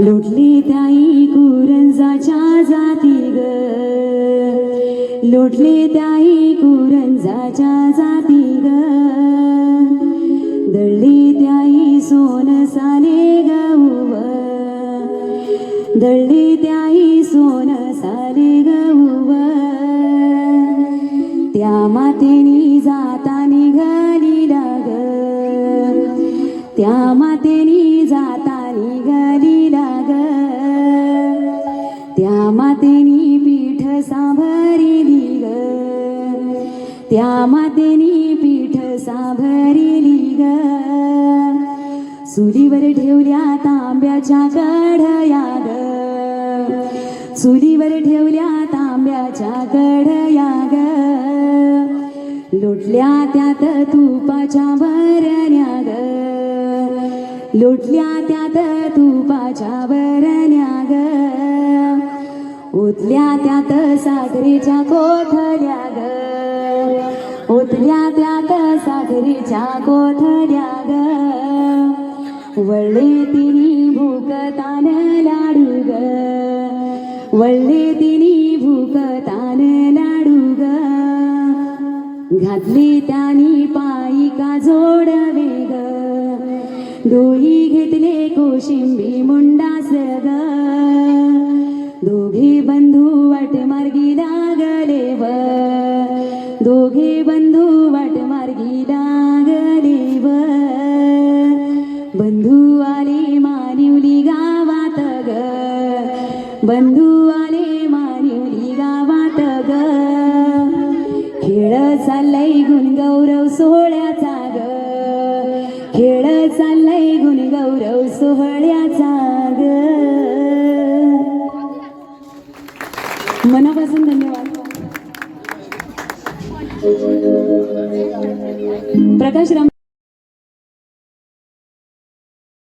लुटली त्याई कुरंजाच्या जाती ग. लुटली त्याई कुरंजाच्या जाती ग. दळली त्याई सोन साले गऊव दळली त्याई सोन साले गऊव त्या मातेनी जाता निघाली लाग त्या मातेनी जाता निघाली त्या मातेनी पीठ सांभरिली ग त्या मातेनी पीठ सांभरिली ग चुलीवर ठेवल्या तांब्याच्या कढया ग चुलीवर ठेवल्या तांब्याच्या कढया ग लोटल्या त्यात तुपाच्या भरण्या ग लोटल्या त्यात तुपाच्या भरण्या उतल्या त्यात सागरीच्या कोठल्या ग. उतल्या त्यात सागरीच्या कोठल्या ग. वळले तिनी भूकतान लाडू ग. वळले तिनी भूकतान लाडू ग. घातली त्यानी पायी का जोडवे ग. दोही घेतले कोशिंबी मुंडास ग. दोघे बंधू वाट मार्गी लागले व बंधू आले मानिवली गावात ग. बंधू आले मानिवली गावात ग. खेळ चाललंय गुणगौरव सोहळ्याचा ग. खेळ चाललंय गुणगौरव सोहळ्याचा ग. मनापासून धन्यवाद. Para cá, geralmente.